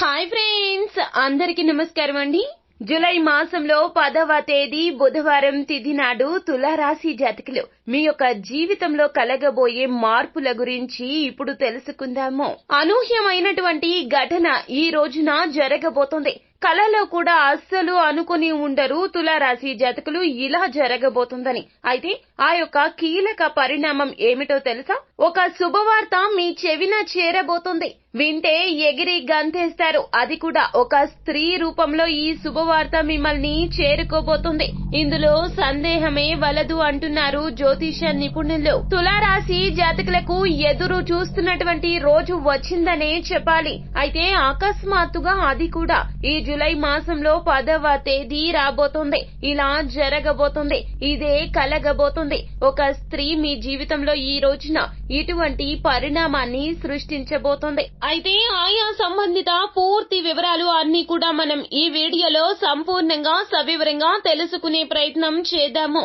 Hi friends అందరికి నమస్కారం అండి. జూలై మాసంలో పదవ తేదీ బుధవారం తిథి నాడు తులారాశి జాతకులు మీ యొక్క జీవితంలో కలగబోయే మార్పుల గురించి ఇప్పుడు తెలుసుకుందాము. అనూహ్యమైనటువంటి ఘటన ఈ రోజున జరగబోతోంది. కలలో కూడా అస్సలు అనుకుని ఉండరు తులారాశి జాతకులు. ఇలా జరగబోతుందని. అయితే ఆ యొక్క కీలక పరిణామం ఏమిటో తెలుసా? ఒక శుభవార్త మీ చెవిన చేరబోతుంది. వింటే ఎగిరి గంతేస్తారు. అది కూడా ఒక స్త్రీ రూపంలో ఈ శుభవార్త మిమ్మల్ని చేరుకోబోతుంది. ఇందులో సందేహమే వలదు అంటున్నారు జ్యోతిష నిపుణులు. తులారాశి జాతకులకు ఎదురు చూస్తున్నటువంటి రోజు వచ్చిందనే చెప్పాలి. అయితే అకస్మాత్తుగా అది కూడా. ఈ జులై మాసంలో పదవ తేదీ రాబోతుంది. ఇలా జరగబోతుంది. ఇదే కలగబోతుంది. ఒక స్త్రీ మీ జీవితంలో ఈ రోజున ఇటువంటి పరిణామాన్ని సృష్టించబోతుంది. అయితే ఆయా సంబంధిత పూర్తి వివరాలు అన్ని కూడా మనం ఈ వీడియోలో సంపూర్ణంగా సవివరంగా తెలుసుకునే ప్రయత్నం చేద్దాము.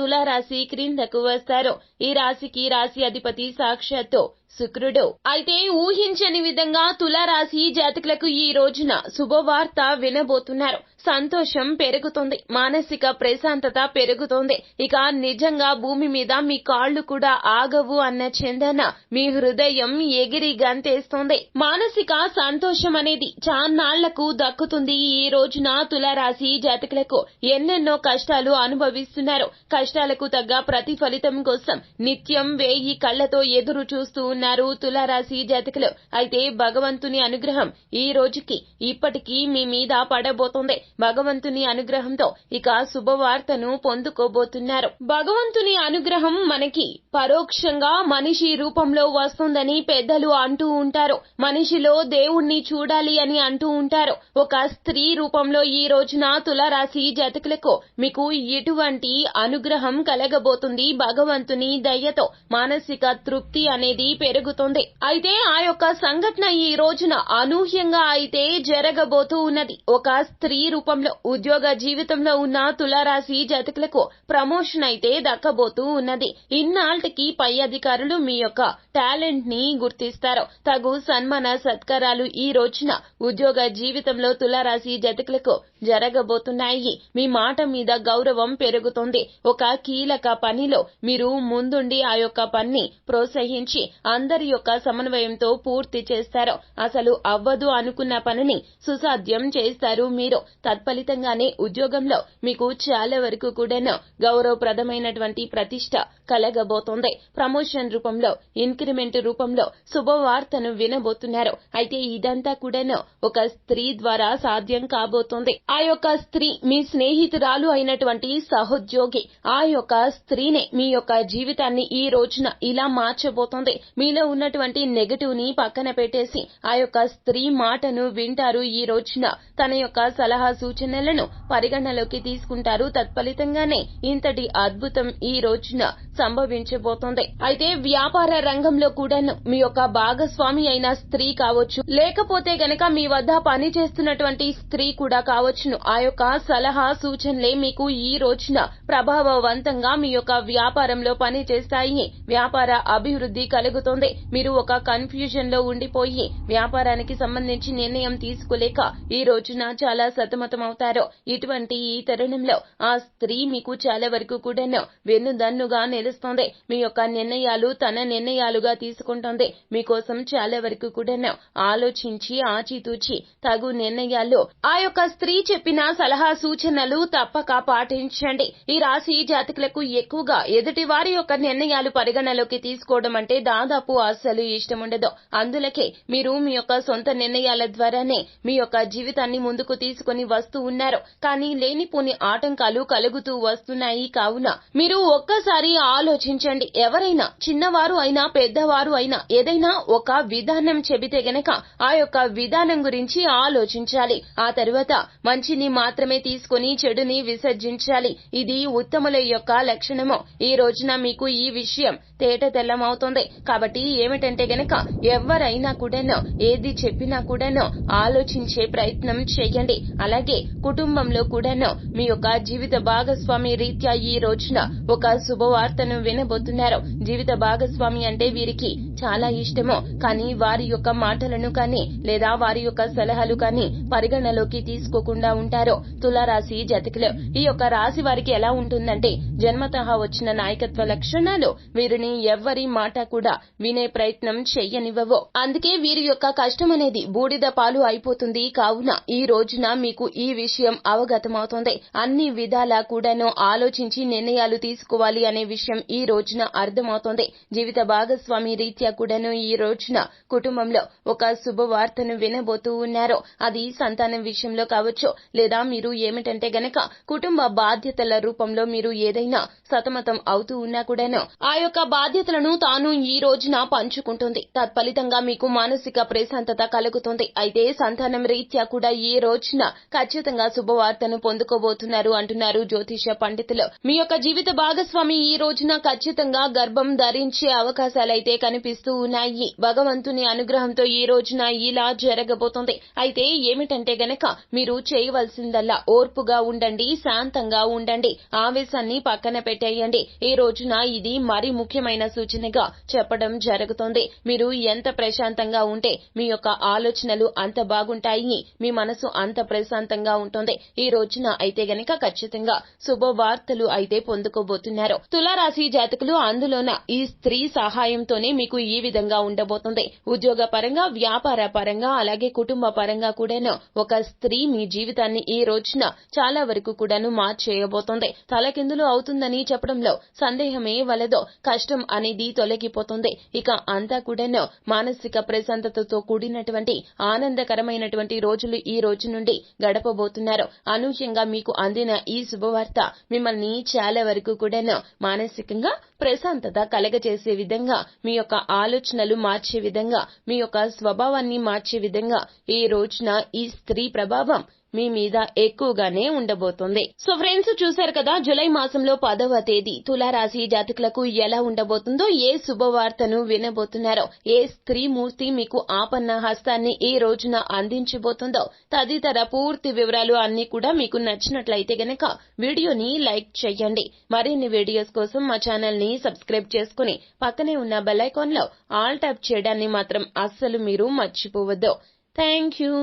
తులారాశి క్రిందకు వస్తారు. ఈ రాశికి రాశి అధిపతి సాక్షాత్తు శుక్రుడు. అయితే ఊహించని విధంగా తులారాశి జాతకులకు ఈ రోజున శుభవార్త వినబోతున్నారు. సంతోషం పెరుగుతుంది. మానసిక ప్రశాంతత పెరుగుతోంది. ఇక నిజంగా భూమి మీద మీ కాళ్ళు కూడా ఆగవు అన్న చందన మీ హృదయం ఎగిరి గంతేస్తోంది. మానసిక సంతోషం అనేది చాన్నాళ్ళకు దక్కుతుంది ఈ రోజున తులారాశి జాతకులకు. ఎన్నెన్నో కష్టాలు అనుభవిస్తున్నారు. కష్టాలకు తగ్గ ప్రతిఫలితం కోసం నిత్యం వేయి కళ్ళతో ఎదురు చూస్తూ అన్నారు తులారాశి జాతకులు. అయితే భగవంతుని అనుగ్రహం ఈ రోజుకి ఇప్పటికీ మీ మీద పడబోతోంది. భగవంతుని అనుగ్రహంతో ఇక శుభవార్తను పొందుకోబోతున్నారు. భగవంతుని అనుగ్రహం మనకి పరోక్షంగా మనిషి రూపంలో వస్తుందని పెద్దలు అంటూ ఉంటారు. మనిషిలో దేవుణ్ణి చూడాలి అని అంటూ ఉంటారు. ఒక స్త్రీ రూపంలో ఈ రోజున తులారాశి జాతకులకు మీకు ఎటువంటి అనుగ్రహం కలగబోతుంది భగవంతుని దయ్యతో మానసిక తృప్తి అనేది పెరుగుతుంది. అయితే ఆ యొక్క సంఘటన ఈ రోజున అనూహ్యంగా అయితే జరగబోతూ ఉన్నది. ఒక స్త్రీ రూపంలో ఉద్యోగ జీవితంలో ఉన్న తులారాశి జాతకులకు ప్రమోషన్ అయితే దక్కబోతూ ఉన్నది. ఇన్నాళ్ళకి పై అధికారులు మీ యొక్క టాలెంట్ని గుర్తిస్తారు. తగు సన్మాన సత్కారాలు ఈ రోజున ఉద్యోగ జీవితంలో తులారాశి జాతకులకు జరగబోతున్నాయి. మీ మాట మీద గౌరవం పెరుగుతుంది. ఒక కీలక పనిలో మీరు ముందుండి ఆ యొక్క పని ప్రోత్సహించి అందరి యొక్క సమన్వయంతో పూర్తి చేస్తారు అసలు అవ్వదు అనుకున్న పనిని సుసాధ్యం చేస్తారు మీరు. తత్ఫలితంగానే ఉద్యోగంలో మీకు చాలా వరకు కూడాను గౌరవప్రదమైనటువంటి ప్రతిష్ట కలగబోతోంది. ప్రమోషన్ రూపంలో ఇంక్రిమెంట్ రూపంలో శుభవార్తను వినబోతున్నారు. అయితే ఇదంతా కూడాను ఒక స్త్రీ ద్వారా సాధ్యం కాబోతోంది. ఆ యొక్క స్త్రీ మీ స్నేహితురాలు అయినటువంటి సహోద్యోగి ఆ యొక్క స్త్రీనే మీ యొక్క జీవితాన్ని ఈ రోజున ఇలా మార్చబోతోంది. మీలో ఉన్నటువంటి నెగటివ్ని పక్కన పెట్టేసి ఆ యొక్క స్త్రీ మాటను వింటారు. ఈ రోజున తన యొక్క సలహా సూచనలను పరిగణలోకి తీసుకుంటారు. తత్ఫలితంగానే ఇంతటి అద్భుతం ఈ రోజున సంభవించబోతోంది. అయితే వ్యాపార రంగంలో కూడాను మీ యొక్క భాగస్వామి అయిన స్త్రీ కావచ్చు. లేకపోతే గనక మీ వద్ద పని చేస్తున్నటువంటి స్త్రీ కూడా కావచ్చును. ఆ యొక్క సలహా సూచనలే మీకు ఈ రోజున ప్రభావవంతంగా మీ యొక్క వ్యాపారంలో పని చేస్తాయి వ్యాపార అభివృద్ధి కలుగుతుంది. మీరు ఒక కన్ఫ్యూజన్లో ఉండిపోయి వ్యాపారానికి సంబంధించి నిర్ణయం తీసుకోలేక ఈ రోజున చాలా సతమతమవుతారు. ఇటువంటి ఈ తరుణంలో ఆ స్త్రీ మీకు చాలా వరకు కూడాను వెన్నుదన్నుగా నిలుస్తోంది. మీ యొక్క నిర్ణయాలు తన నిర్ణయాలుగా తీసుకుంటోంది. మీకోసం చాలా వరకు కూడాను ఆలోచించి ఆచితూచి తగు నిర్ణయాలు ఆ యొక్క స్త్రీ చెప్పిన సలహా సూచనలు తప్పక పాటించండి. ఈ రాశి జాతకులకు ఎక్కువగా ఎదుటి వారి యొక్క నిర్ణయాలు పరిగణలోకి తీసుకోవడం అంటే దాదాపు అస్సలు ఇష్టముండదు. అందులకే మీరు మీ యొక్క సొంత నిర్ణయాల ద్వారానే మీ యొక్క జీవితాన్ని ముందుకు తీసుకుని వస్తూ ఉన్నారు. కానీ లేనిపోని ఆటంకాలు కలుగుతూ వస్తున్నాయి కావున మీరు ఒక్కసారి ఆలోచించండి. ఎవరైనా చిన్నవారు అయినా పెద్దవారు అయినా ఏదైనా ఒక విధానం చెబితే గనక ఆ యొక్క విధానం గురించి ఆలోచించాలి. ఆ తరువాత మంచిని మాత్రమే తీసుకుని చెడుని విసర్జించాలి. ఇది ఉత్తముల యొక్క లక్షణము. ఈ రోజున మీకు ఈ విషయం తేట తెల్లమవుతుంది. కాబట్టి ఏమిటంటే గనక ఎవరైనా కూడాను ఏది చెప్పినా కూడాను ఆలోచించే ప్రయత్నం చేయండి. అలాగే కుటుంబంలో కూడాను మీ యొక్క జీవిత భాగస్వామి రీత్యా ఈ రోజున ఒక శుభవార్తను వినబోతున్నారు. జీవిత భాగస్వామి అంటే వీరికి చాలా ఇష్టము. కానీ వారి యొక్క మాటలను కానీ లేదా వారి యొక్క సలహాలు కానీ పరిగణలోకి తీసుకోకుండా ఉంటారు. తులారాశి జతకులు ఈ యొక్క రాశి వారికి ఎలా ఉంటుందంటే జన్మతహా వచ్చిన నాయకత్వ లక్షణాలు వీరిని ఎవ్వరి మాట కూడా వినే ప్రయత్నం చెయ్యనివ్వవు అందుకే వీరి యొక్క కష్టం అనేది బూడిద పాలు అయిపోతుంది. కావున ఈ రోజున మీకు ఈ విషయం అవగతమవుతుంది. అన్ని విధాలా కూడాను ఆలోచించి నిర్ణయాలు తీసుకోవాలి అనే విషయం ఈ రోజున అర్థమవుతోంది. జీవిత భాగస్వామి రీత్యా కూడాను ఈ రోజున కుటుంబంలో ఒక శుభవార్తను వినబోతూ ఉన్నారు. అది సంతానం విషయంలో కావచ్చు లేదా మీరు ఏమిటంటే గనక కుటుంబ బాధ్యతల రూపంలో మీరు ఏదైనా సతమతం అవుతూ ఉన్నా కూడాను. ఆ యొక్క బాధ్యతలను తాను ఈ రోజు రోజున పంచుకుంటుంది. తత్ఫలితంగా మీకు మానసిక ప్రశాంతత కలుగుతుంది. అయితే సంతానం రీత్యా కూడా ఈ రోజున ఖచ్చితంగా శుభవార్తను పొందుకోబోతున్నారు అంటున్నారు జ్యోతిష పండితులు. మీ యొక్క జీవిత భాగస్వామి ఈ రోజున ఖచ్చితంగా గర్భం ధరించే అవకాశాలైతే కనిపిస్తూ ఉన్నాయి. భగవంతుని అనుగ్రహంతో ఈ రోజున ఇలా జరగబోతోంది. అయితే ఏమిటంటే గనక మీరు చేయవలసిందల్లా ఓర్పుగా ఉండండి శాంతంగా ఉండండి ఆవేశాన్ని పక్కన పెట్టేయండి. ఈ రోజున ఇది మరి ముఖ్యమైన సూచనగా చెప్పడం జరుగుతోంది. మీరు ఎంత ప్రశాంతంగా ఉంటే మీ యొక్క ఆలోచనలు అంత బాగుంటాయి. మీ మనసు అంత ప్రశాంతంగా ఉంటుంది. ఈ రోజున అయితే గనక ఖచ్చితంగా శుభవార్తలు అయితే పొందుకోబోతున్నారు. తులారాశి జాతకులు అందులోన ఈ స్త్రీ సహాయంతోనే మీకు ఈ విధంగా ఉండబోతుంది. ఉద్యోగ పరంగా వ్యాపార పరంగా అలాగే కుటుంబ పరంగా కూడాను ఒక స్త్రీ మీ జీవితాన్ని ఈ రోజున చాలా వరకు కూడాను మార్చేయబోతోంది. తలకిందులు అవుతుందని చెప్పడంలో సందేహమే వలదో. కష్టం అనేది తొలగిపోతుంది. ఇక అంతా కూడాను మానసిక ప్రశాంతతతో కూడినటువంటి ఆనందకరమైనటువంటి రోజులు ఈ రోజు నుండి గడపబోతున్నారు. అనూహ్యంగా మీకు అందిన ఈ శుభవార్త మిమ్మల్ని చాలా వరకు కూడాను మానసికంగా ప్రశాంతత కలగజేసే విధంగా మీ యొక్క ఆలోచనలు మార్చే విధంగా మీ యొక్క స్వభావాన్ని మార్చే విధంగా ఈ రోజున ఈ స్త్రీ ప్రభావం మీ మీద ఎక్కువగానే ఉండబోతుంది. సో ఫ్రెండ్స్ చూశారు కదా జులై మాసంలో పదవ తేదీ. తులారాశి జాతకులకు ఎలా ఉండబోతుందో ఏ శుభవార్తను వినబోతున్నారో ఏ స్త్రీ మూర్తి మీకు ఆపన్న హస్తాన్ని ఈ రోజున అందించబోతుందో తదితర పూర్తి వివరాలు అన్ని కూడా మీకు నచ్చినట్లయితే గనక వీడియోని లైక్ చేయండి. మరిన్ని వీడియోస్ కోసం మా ఛానల్ని ని సబ్స్క్రైబ్ చేసుకుని పక్కనే ఉన్న బెల్ ఐకాన్లో ఆల్ ట్యాప్ చేయడాన్ని మాత్రం అస్సలు మీరు మర్చిపోవద్దు. Thank you.